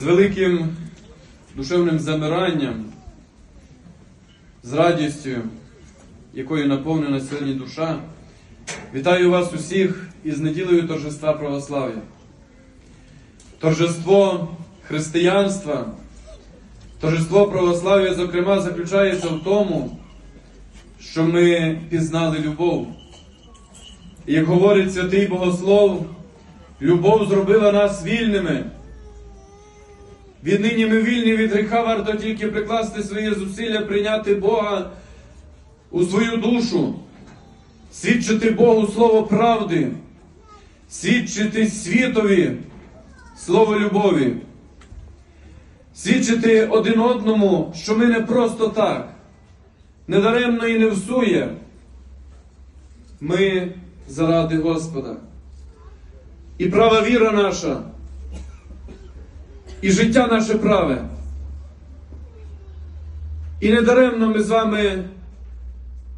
З великим душевним замиранням, з радістю, якою наповнена сьогодні душа, вітаю вас усіх із неділею торжества православ'я. Торжество християнства, торжество православ'я, зокрема, заключається в тому, що ми пізнали любов. І як говорить святий Богослов, любов зробила нас вільними. Віднині ми вільні від гріха, варто тільки прикласти свої зусилля, прийняти Бога у свою душу, свідчити Богу слово правди, свідчити світові слово любові, свідчити один одному, що ми не просто так, недаремно і не всує. Ми заради Господа. І права віра наша і життя наше праве. І недаремно ми з вами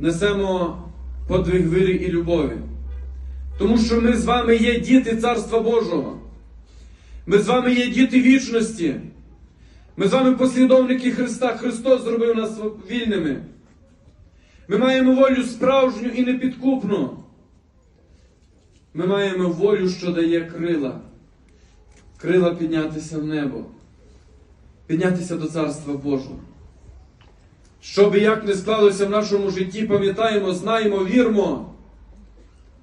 несемо подвиг віри і любові. Тому що ми з вами є діти Царства Божого. Ми з вами є діти вічності. Ми з вами послідовники Христа. Христос зробив нас вільними. Ми маємо волю справжню і непідкупну. Ми маємо волю, що дає крила крила піднятися в небо, піднятися до Царства Божого. Що як не склалося в нашому житті, пам'ятаємо, знаємо, вірмо,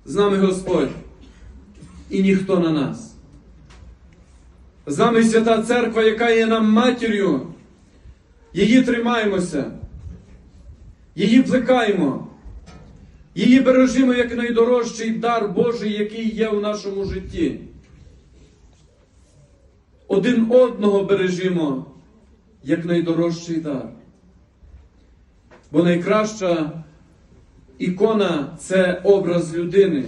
з нами Господь і ніхто на нас. З нами Свята Церква, яка є нам матір'ю, її тримаємося, її плекаємо, її бережимо як найдорожчий дар Божий, який є в нашому житті один одного бережімо як найдорожчий дар. Бо найкраща ікона це образ людини.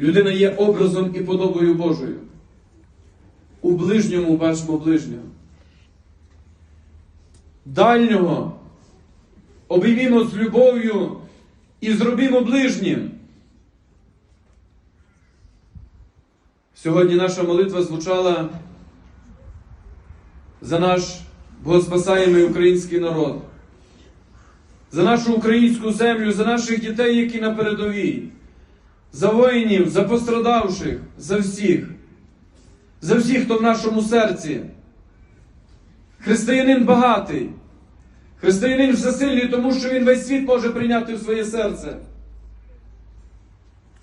Людина є образом і подобою Божою. У ближньому бачимо ближнього. Дальнього обіймімо з любов'ю і зробімо ближнім. Сьогодні наша молитва звучала за наш Богоспасаємий український народ, за нашу українську землю, за наших дітей, які на передовій, за воїнів, за пострадавших, за всіх, за всіх, хто в нашому серці. Християнин багатий, християнин всесильний, тому що він весь світ може прийняти в своє серце.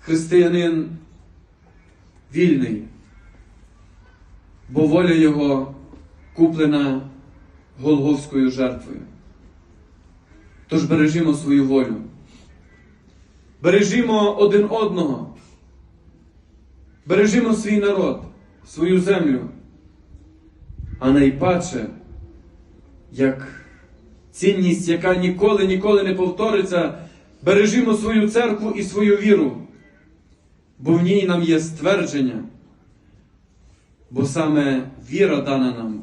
Християнин вільний, бо воля Його куплена Голговською жертвою. Тож бережімо свою волю, бережімо один одного, бережімо свій народ, свою землю, а найпаче, як цінність, яка ніколи ніколи не повториться, бережімо свою церкву і свою віру бо в ній нам є ствердження, бо саме віра дана нам,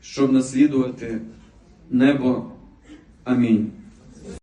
щоб наслідувати небо. Амінь.